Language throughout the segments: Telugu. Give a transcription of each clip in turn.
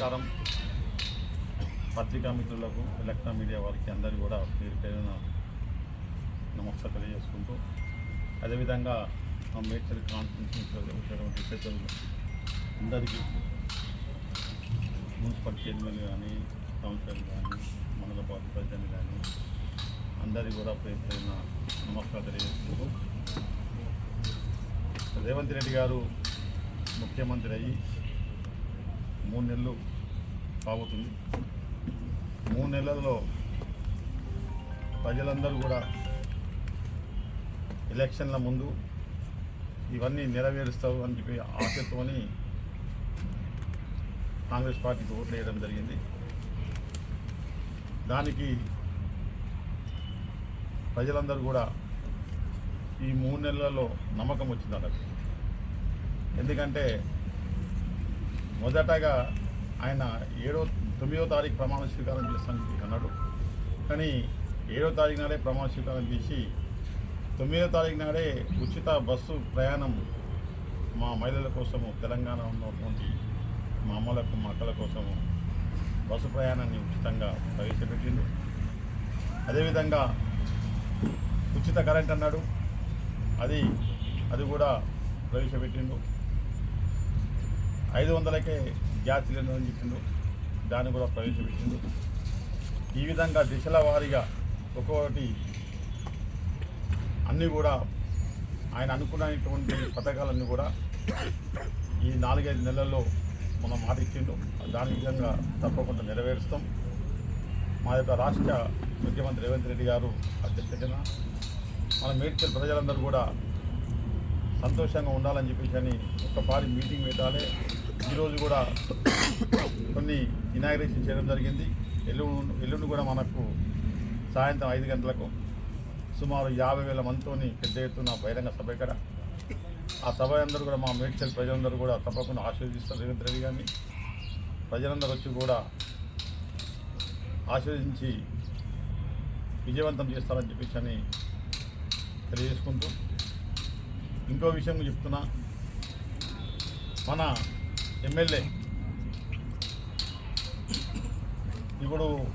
నమస్కారం. పత్రికా మిత్రులకు ఎలక్ట్రా మీడియా వారికి అందరికీ కూడా పేరు పేరున నమస్కారం తెలియజేసుకుంటూ అదేవిధంగా మా మేడ్చల్ కాన్ఫరెన్స్ వచ్చినటువంటి అందరికీ మున్సిపల్ చైర్మన్ కానీ కౌన్సిలర్ కానీ మండల పార్టీ ప్రెసిడెంట్ కానీ అందరికీ కూడా పేరు పేరున నమస్కారం తెలియజేసుకుంటూ రేవంత్ రెడ్డి గారు ముఖ్యమంత్రి అయ్యి మూడు నెలలు సాగుతుంది మూడు నెలల్లో ప్రజలందరూ కూడా ఎలక్షన్ల ముందు ఇవన్నీ నెరవేరుస్తావు అని చెప్పి ఆశతోని కాంగ్రెస్ పార్టీకి ఓట్లు వేయడం జరిగింది. దానికి ప్రజలందరూ కూడా ఈ మూడు నెలలలో నమ్మకం వచ్చింది వాళ్ళకి ఎందుకంటే మొదటగా ఆయన ఏడో తొమ్మిదో తారీఖు ప్రమాణ స్వీకారం చేస్తానని చెప్పి అన్నాడు కానీ ఏడో తారీఖు నాడే ప్రమాణ స్వీకారం చేసి తొమ్మిదో తారీఖు నాడే ఉచిత బస్సు ప్రయాణం మా మహిళల కోసము తెలంగాణ ఉన్నటువంటి మా అమ్మలకు మా అక్కల కోసము బస్సు ప్రయాణాన్ని ఉచితంగా ప్రవేశపెట్టిండు. అదేవిధంగా ఉచిత కరెంట్ అన్నాడు. అది అది కూడా ప్రవేశపెట్టిండు. ఐదు వందలకే గ్యాస్ సిలిండర్ అని చెప్పిండు. దాన్ని కూడా ప్రవేశపెట్టిండు. ఈ విధంగా దిశల వారీగా ఒక్కొక్కటి అన్నీ కూడా ఆయన అనుకున్నటువంటి పథకాలన్నీ కూడా ఈ నాలుగైదు నెలల్లో మనం మాట ఇచ్చిండు. దాని విధంగా తప్పకుండా నెరవేరుస్తాం. మా యొక్క రాష్ట్ర ముఖ్యమంత్రి రేవంత్ రెడ్డి గారు అధ్యక్షతన మన మేడ్చల్ ప్రజలందరూ కూడా సంతోషంగా ఉండాలని చెప్పేసి అని ఒక్కపారి మీటింగ్ పెట్టాలి. ఈరోజు కూడా కొన్ని ఇనాగ్రేషన్ చేయడం జరిగింది. ఎల్లుండి ఎల్లుండి కూడా మనకు సాయంత్రం ఐదు గంటలకు సుమారు యాభై వేల మందితోని పెద్ద ఎత్తున బహిరంగ సభ ఇక్కడ. ఆ సభ అందరూ కూడా మా మేడ్చల్ ప్రజలందరూ కూడా తప్పకుండా ఆశీర్వదిస్తారు. రేవంత్ రెడ్డి గారిని. ప్రజలందరూ వచ్చి కూడా ఆశీర్వదించి విజయవంతం చేస్తారని చెప్పేసి అని తెలియజేసుకుంటూ ఇంకో విషయం చెప్తున్నా. మన ఎమ్మెల్యే ఇప్పుడు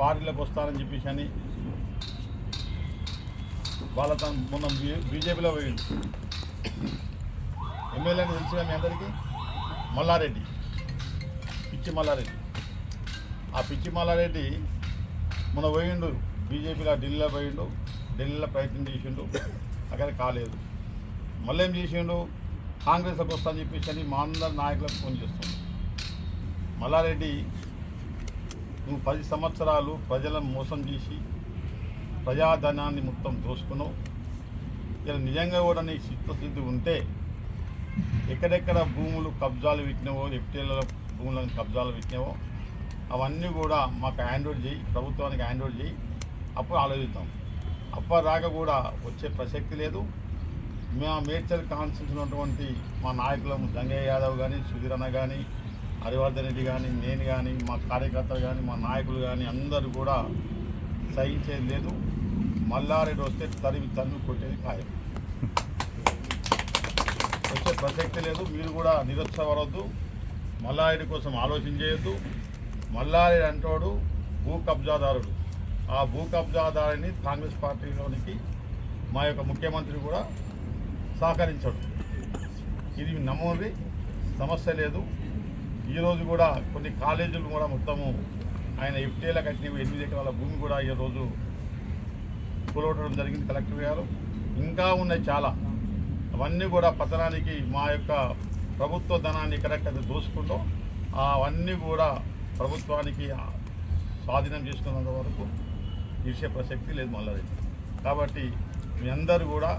పార్టీలకు వస్తారని చెప్పేసి అని వాళ్ళ తన మొన్న బీ- బీజేపీలో పోయిండు. ఎమ్మెల్యేని తెలుసు మీ అందరికీ మల్లారెడ్డి పిచ్చి మల్లారెడ్డి. ఆ పిచ్చి మల్లారెడ్డి మొన్న పోయిండు బీజేపీలో ఢిల్లీలో పోయిండు ఢిల్లీలో ప్రయత్నం చేసిండు. అక్కడ కాలేదు. మళ్ళీ ఏం చేసిండు? కాంగ్రెస్లోకి వస్తా అని చెప్పేసి అని మా అందరి నాయకులకు ఫోన్ చేస్తుండు మల్లారెడ్డి నువ్వు పది సంవత్సరాలు ప్రజలను మోసం చేసి ప్రజాధనాన్ని మొత్తం దోసుకున్నావు. ఇలా నిజంగా కూడా నీ చిత్తశుద్ధి ఉంటే ఎక్కడెక్కడ భూములు కబ్జాలు పెట్టినావో ఎఫ్టీఎల భూములను కబ్జాలు పెట్టినావో అవన్నీ కూడా మాకు హ్యాండ్ ఓవర్ చేయి ప్రభుత్వానికి హ్యాండ్ ఓవర్ చేయి. అప్పుడు ఆలోచిద్దాం. అప్పదాకా కూడా వచ్చే ప్రసక్తి లేదు. మా మేడ్చల్ కాన్స్టిట్యూన్స్ మా నాయకులు గంగయ్య యాదవ్ కానీ సుధీరన్న కానీ హరివర్ధన్ రెడ్డి కానీ నేను కానీ మా కార్యకర్తలు కానీ మా నాయకులు కానీ అందరూ కూడా సహించేది లేదు. మల్లారెడ్డి వస్తే తరిమి తరిమి కొట్టేది ఖాయం. వచ్చే ప్రసక్తి లేదు. మీరు కూడా నిరుత్సాహపడవద్దు మల్లారెడ్డి కోసం ఆలోచన చేయొద్దు. మల్లారెడ్డి అంటోడు భూ కబ్జాదారుడు. ఆ భూ కబ్జాదారిని కాంగ్రెస్ పార్టీలోనికి మా యొక్క ముఖ్యమంత్రి కూడా సహకరించడు. ఇది నమ్మది సమస్య లేదు. ఈరోజు కూడా కొన్ని కాలేజీలు కూడా మొత్తము ఆయన ఎఫ్టీఏల కట్టినవి ఎనిమిది ఎకరాల భూమి కూడా ఈరోజు కూలగొట్టడం జరిగింది కలెక్టర్ గారు. ఇంకా ఉన్నాయి చాలా. అవన్నీ కూడా పతనానికి మా యొక్క ప్రభుత్వ ధనాన్ని ఎక్కడెక్కడ దోసుకుంటూ అవన్నీ కూడా ప్రభుత్వానికి స్వాధీనం చేసుకున్నంత వరకు ఇచ్చే ప్రసక్తి లేదు మళ్ళీ కాబట్టి మీ అందరూ కూడా